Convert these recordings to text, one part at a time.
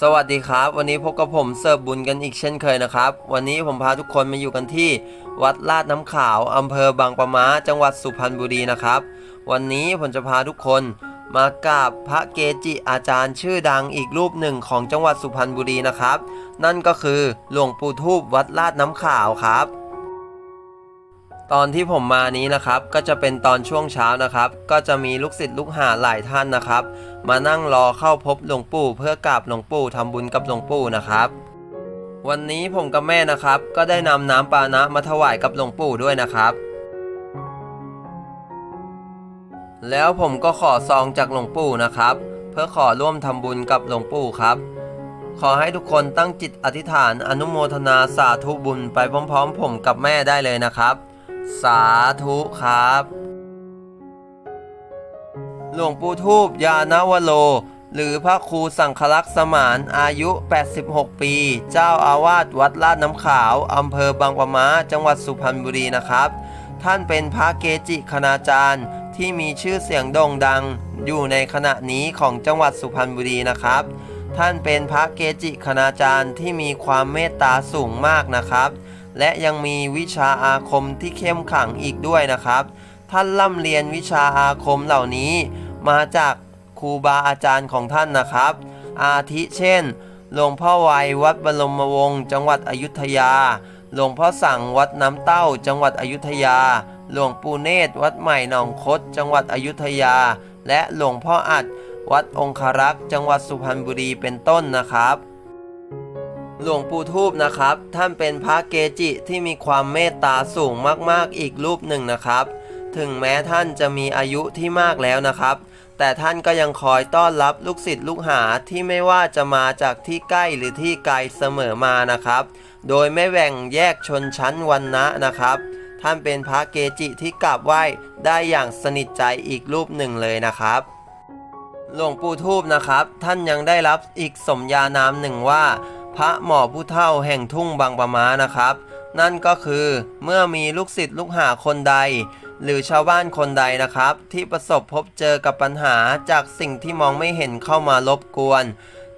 สวัสดีครับ วันนี้พบกับผมเสิร์ฟบุญกันอีกเช่นเคยนะครับ วันนี้ผมพาทุกคนมาอยู่กันที่ วัดลาดน้ำขาวอำเภอบางปะมาจังหวัดสุพรรณบุรีนะครับ วันนี้ผมจะพาทุกคนมากราบพระเกจิอาจารย์ชื่อดังอีกรูปหนึ่งของจังหวัดสุพรรณบุรีนะครับ นั่นก็คือหลวงปู่ทูบวัดลาดน้ำขาวครับ ตอนที่ผมมานี้นะครับก็จะเป็นตอนช่วงเช้านะครับ ก็จะมีลูกศิษย์ลูกหาหลายท่านนะครับ มานั่งรอเข้าพบหลวงปู่เพื่อกราบหลวงปู่ทำบุญกับหลวงปู่นะครับ วันนี้ผมกับแม่นะครับ ก็ได้นำน้ำปานะมาถวายกับหลวงปู่ด้วยนะครับ แล้วผมก็ขอซองจากหลวงปู่นะครับ เพื่อขอร่วมทำบุญกับหลวงปู่ครับ ขอให้ทุกคนตั้งจิตอธิษฐานอนุโมทนาสาธุบุญไปพร้อมๆ ผมกับแม่ได้เลยนะครับ สาธุครับ หลวงปู่ทูบยานวโล หรือพระครูสังคลักษ์สมานอายุ 86 ปี เจ้าอาวาสวัดลาดน้ำขาว อำเภอบางปะมาจังหวัดสุพรรณบุรีนะครับ ท่านเป็นพระเกจิคณาจารย์ที่มีชื่อเสียงโด่งดัง อยู่ในขณะนี้ของจังหวัดสุพรรณบุรีนะครับ ท่านเป็นพระเกจิคณาจารย์ที่มีความเมตตาสูงมากนะครับ และยังมีวิชาอาคมที่เข้มขังอีกด้วยนะครับ ท่านร่ำเรียนวิชาอาคมเหล่านี้ มาจากครูบาอาจารย์ของท่านนะครับ อาทิเช่น หลวงพ่อไวยวัดบรมวงศ์จังหวัดอยุธยา หลวงพ่อสั่งวัดน้ำเต้า จังหวัดอยุธยา หลวงปู่เนตรวัดใหม่หนองคดจังหวัดอยุธยา และหลวงพ่ออัด วัดองคารักษ์ จังหวัดสุพรรณบุรีเป็นต้นนะครับ หลวงปู่ทูบนะครับ ท่านเป็นพระเกจิที่มีความเมตตาสูงมากๆอีกรูปหนึ่งนะครับ ถึงแม้ท่านจะมีอายุที่มากแล้วนะครับ แต่ท่านก็ยังคอยต้อนรับลูกศิษย์ลูกหาที่ไม่ว่าจะมาจากที่ใกล้หรือที่ไกลเสมอมานะครับ โดยไม่แบ่งแยกชนชั้นวันนะนะครับ ท่านเป็นพระเกจิที่กราบไหว้ได้อย่างสนิทใจอีกรูปหนึ่งเลยนะครับหลวงปู่ทูบนะครับ ท่านยังได้รับอีกสมญานามหนึ่งว่า พระหมอผู้เฒ่าแห่งทุ่งบางปะมานะครับ นั่นก็คือเมื่อมีลูกศิษย์ลูกหาคนใด หรือชาวบ้านคนใดนะครับ ที่ประสบพบเจอกับปัญหาจากสิ่งที่มองไม่เห็นเข้ามารบกวน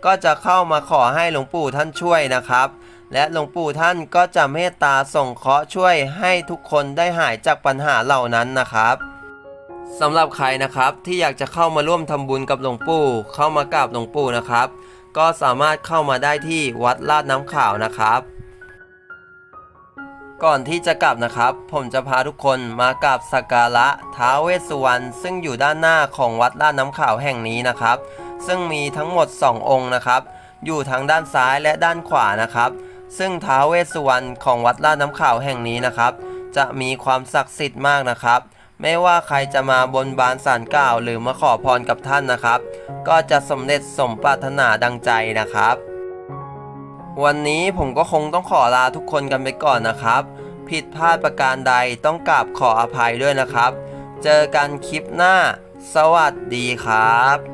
ก็จะเข้ามาขอให้หลวงปู่ท่านช่วยนะครับ และหลวงปู่ท่านก็จะเมตตาส่งเคราะห์ช่วยให้ทุกคนได้หายจากปัญหาเหล่านั้นนะครับสำหรับใครนะครับที่อยากจะเข้ามาร่วมทำบุญกับหลวงปู่เข้ามากราบหลวงปู่นะครับ ก็สามารถเข้ามาได้ที่วัดลาดน้ำขาวนะครับ ก่อนที่จะกลับนะครับ ผมจะพาทุกคนมากราบสักการะท้าเวสสุวรรณซึ่งอยู่ด้านหน้าของวัดลาดน้ำขาวแห่งนี้นะครับ ซึ่งมีทั้งหมด 2 องค์นะครับ อยู่ทั้งด้านซ้ายและด้านขวานะครับ ซึ่งท้าเวสสุวรรณของวัดลาดน้ำขาวแห่งนี้นะครับ จะมีความศักดิ์สิทธิ์มากนะครับ ไม่ว่าใครจะมาบนบานสารกล่าว หรือมาขอพรกับท่านนะครับ ก็จะสำเร็จสมปรารถนาดังใจนะครับ วันนี้ผมก็คงต้องขอลาทุกคนกันไปก่อนนะครับ ผิดพลาดประการใดต้องกราบขออภัยด้วยนะครับ เจอกันคลิปหน้า สวัสดีครับ